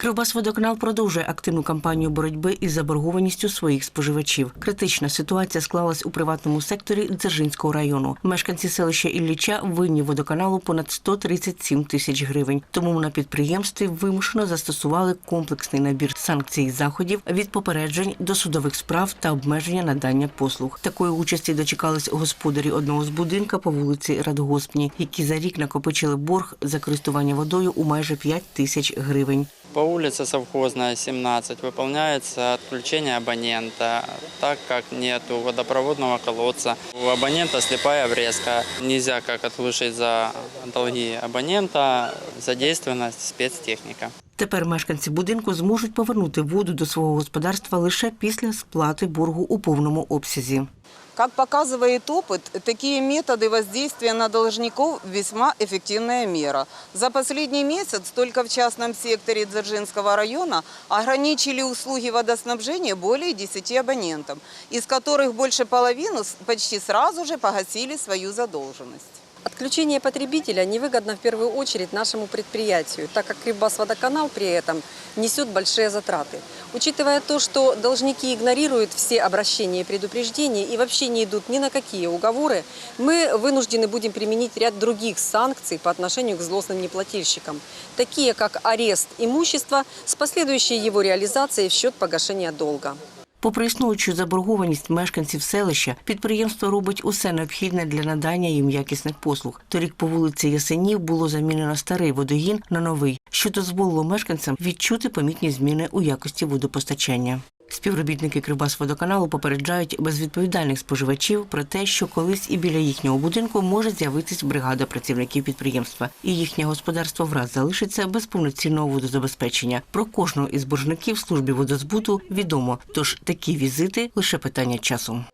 Кривбасводоканал продовжує активну кампанію боротьби із заборгованістю своїх споживачів. Критична ситуація склалась у приватному секторі Дзержинського району. Мешканці селища Ілліча винні водоканалу понад 137 тисяч гривень. Тому на підприємстві вимушено застосували комплексний набір санкцій заходів від попереджень до судових справ та обмеження надання послуг. Такої участі дочекались господарі одного з будинка по вулиці Радгоспні, які за рік накопичили борг за користування водою у майже 5 тисяч гривень. По улице Совхозная, 17, выполняется отключение абонента, так как нет водопроводного колодца. У абонента слепая врезка. Нельзя как отглушить за долги абонента, задействована спецтехника. Тепер мешканці будинку зможуть повернути воду до свого господарства лише після сплати боргу у повному обсязі. Как показывает опыт, такие методы воздействия на должников весьма эффективная мера. За последний месяц только в частном секторе Дзержинского района ограничили услуги водоснабжения более 10 абонентам, из которых больше половины с- почти сразу же погасили свою задолженность. Отключение потребителя невыгодно в первую очередь нашему предприятию, так как Кривбасводоканал при этом несет большие затраты. Учитывая то, что должники игнорируют все обращения и предупреждения и вообще не идут ни на какие уговоры, мы вынуждены будем применить ряд других санкций по отношению к злостным неплательщикам, такие как арест имущества с последующей его реализацией в счет погашения долга. Попри існуючу заборгованість мешканців селища, підприємство робить усе необхідне для надання їм якісних послуг. Торік по вулиці Ясенів було замінено старий водогін на новий, що дозволило мешканцям відчути помітні зміни у якості водопостачання. Співробітники Кривбасводоканалу попереджають безвідповідальних споживачів про те, що колись і біля їхнього будинку може з'явитись бригада працівників підприємства, і їхнє господарство враз залишиться без повноцінного водозабезпечення. Про кожного із боржників службі водозбуту відомо, тож такі візити лише питання часу.